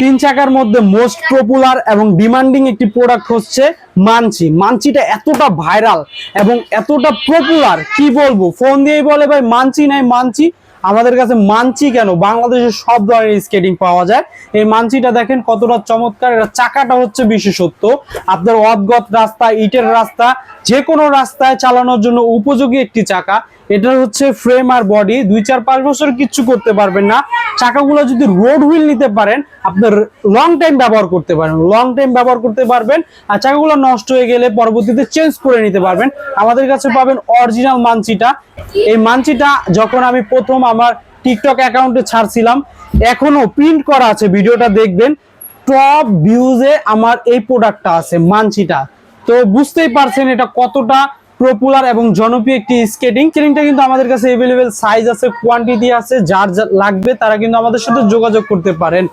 তিন চাকার মধ্যে মোস্ট পপুলার এবং ডিমান্ডিং একটি প্রোডাক্ট হচ্ছে মানচি মানচিটা এতটা ভাইরাল এবং এতটা পপুলার কি বলব? ফোন দিয়েই বলে ভাই মানচি নাই মানচি আমাদের কাছে মানচি কেন? বাংলাদেশে সব ধরনের স্কেটিং পাওয়া যায়। এই মানচিটা দেখেন কতটা চমৎকার। এটা চাকাটা হচ্ছে বিশেষত্ব। আপনার অদগত রাস্তা, ইটের রাস্তা যে কোনো রাস্তায় চালানোর জন্য উপযোগী একটি চাকা। এটা হচ্ছে ফ্রেম আর বডি দুই চার পাঁচ বছর কিচ্ছু করতে পারবেন না। চাকাগুলো যদি রোড হুইল নিতে পারেন, আপনার লং টাইম ব্যবহার করতে পারেন লং টাইম ব্যবহার করতে পারবেন। আর চাকাগুলো নষ্ট হয়ে গেলে পরবর্তীতে চেঞ্জ করে নিতে পারবেন। আমাদের কাছে পাবেন অরিজিনাল মানচিটা। এই মানচিটা যখন আমি প্রথম আমার টিকটক অ্যাকাউন্টে ছাড়ছিলাম, এখনও প্রিন্ট করা আছে, ভিডিওটা দেখবেন। টপ ভিউজে আমার এই প্রোডাক্টটা আছে, মানচিটা। তো বুঝতেই পারছেন এটা কতটা পপুলার এবং জনপ্রিয় একটি স্কেটিং ক্রিমটা কিন্তু আমাদের কাছে এভেলেবেল সাইজ আছে কোয়ান্টিটি আছে, যার লাগবে তারা কিন্তু আমাদের সাথে যোগাযোগ করতে পারেন।